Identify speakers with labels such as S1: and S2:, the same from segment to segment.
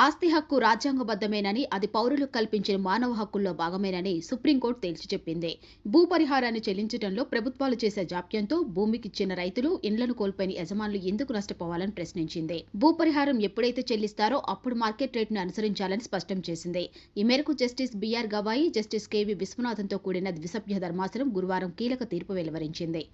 S1: ఆస్తి హక్కు రాజ్యాంగబద్ధమేనని అది పౌరులకు కల్పించిన మానవ హక్కుల్లో భాగమేనని సుప్రీంకోర్టు తేల్చి చెప్పింది. భూ పరిహారాన్ని చెల్లించడంలో ప్రభుత్వాలు చేసే జాప్యంతో భూమికిచ్చిన రైతులు ఇండ్లను కోల్పోయిన యజమానులు ఎందుకు నష్టపోవాలని ప్రశ్నించింది. భూ పరిహారం ఎప్పుడైతే చెల్లిస్తారో అప్పుడు మార్కెట్ రేటును అనుసరించాలని స్పష్టం చేసింది. ఈ మేరకు justice BR Gavai justice KV విశ్వనాథన్తో కూడిన ద్విసభ్య ధర్మాసనం గురువారం కీలక తీర్పు వెలువరించింది.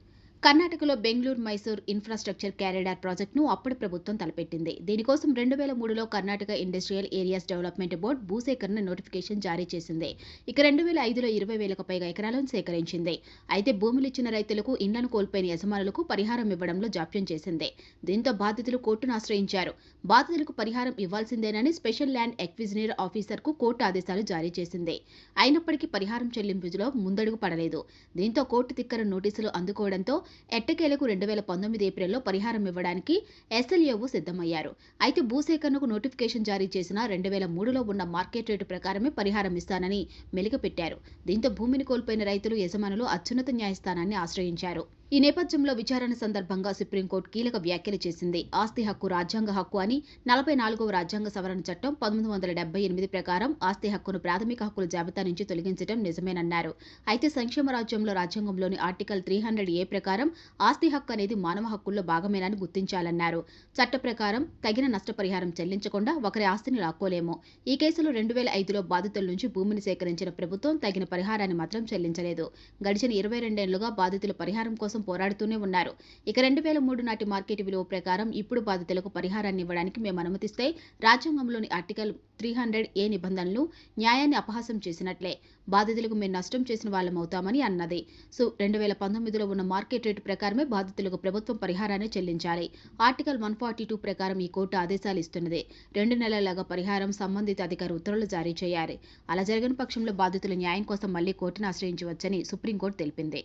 S1: కర్ణాటకలో బెంగళూరు మైసూర్ ఇన్ఫ్రాస్ట్రక్చర్ క్యారిడార్ ప్రాజెక్టును అప్పటి ప్రభుత్వం తలపెట్టింది. దీనికోసం రెండు వేల మూడులో Karnataka industrial areas development board భూసేకరణ నోటిఫికేషన్ జారీ చేసింది. ఇక రెండు వేల ఐదులో ఇరవై వేలకు పైగా ఎకరాలను సేకరించింది. అయితే భూములు ఇచ్చిన రైతులకు ఇండ్లను కోల్పోయిన యజమానులకు పరిహారం ఇవ్వడంలో జాప్యం చేసింది. దీంతో బాధితులు కోర్టును ఆశ్రయించారు. బాధితులకు పరిహారం ఇవ్వాల్సిందేనని స్పెషల్ ల్యాండ్ ఎక్విజినీర్ ఆఫీసర్కు కోర్టు ఆదేశాలు జారీ చేసింది. అయినప్పటికీ పరిహారం చెల్లింపులో ముందడుగు పడలేదు. దీంతో కోర్టు తిక్కర నోటీసులు అందుకోవడంతో ఎట్టకేలకు రెండు వేల పంతొమ్మిది ఏప్రిల్లో పరిహారం ఇవ్వడానికి ఎస్ఎల్ఏఓ సిద్ధమయ్యారు. అయితే భూసేకరణకు నోటిఫికేషన్ జారీ చేసిన రెండు వేల మూడులో ఉన్న మార్కెట్ రేటు ప్రకారమే పరిహారం ఇస్తానని మెలికపెట్టారు. దీంతో భూమిని కోల్పోయిన రైతులు యజమానులు అత్యున్నత న్యాయస్థానాన్ని ఆశ్రయించారు. ఈ నేపథ్యంలో విచారణ సందర్భంగా సుప్రీంకోర్టు కీలక వ్యాఖ్యలు చేసింది. ఆస్తి హక్కు రాజ్యాంగ హక్కు అని నలభై నాలుగవ రాజ్యాంగ సవరణ చట్టం పంతొమ్మిది వందల డెబ్బై ఎనిమిది ప్రకారం ఆస్తి హక్కును ప్రాథమిక హక్కుల జాబితా నుంచి తొలగించడం నిజమేనన్నారు. అయితే సంక్షేమ రాజ్యంలో రాజ్యాంగంలోని ఆర్టికల్ త్రీ హండ్రెడ్ ఏ ప్రకారం ఆస్తి హక్కు అనేది మానవ హక్కుల్లో భాగమేనని గుర్తించాలన్నారు. చట్ట ప్రకారం తగిన నష్టపరిహారం చెల్లించకుండా ఒకరి ఆస్తిని లాక్కోలేము. ఈ కేసులో రెండు వేల ఐదులో బాధితుల నుంచి భూమిని సేకరించిన ప్రభుత్వం తగిన పరిహారాన్ని మాత్రం చెల్లించలేదు. గడిచిన ఇరవై రెండేళ్ళుగా బాధితుల పరిహారం కోసం కోసం పోరాడుతూనే ఉన్నారు. ఇక రెండు వేల మూడు నాటి మార్కెట్ విలువ ప్రకారం ఇప్పుడు బాధితులకు పరిహారాన్ని ఇవ్వడానికి మేము అనుమతిస్తే రాజ్యాంగంలోని ఆర్టికల్ త్రీ హండ్రెడ్ ఏ నిబంధనలు న్యాయాన్ని అపహాసం చేసినట్లే. బాధితులకు మేము నష్టం చేసిన వాళ్ళమవుతామని అన్నది. సో రెండు వేల పంతొమ్మిదిలో ఉన్న మార్కెట్ రేటు ప్రకారమే బాధితులకు ప్రభుత్వం పరిహారాన్ని చెల్లించాలి. ఆర్టికల్ వన్ ఫార్టీ టూ ప్రకారం ఈ కోర్టు ఆదేశాలు ఇస్తున్నది. రెండు నెలలగా పరిహారం సంబంధిత అధికార ఉత్తర్వులు జారీ చేయాలి. అలా జరగని పక్షంలో బాధితుల న్యాయం కోసం మళ్ళీ కోర్టును ఆశ్రయించవచ్చని సుప్రీంకోర్టు తెలిపింది.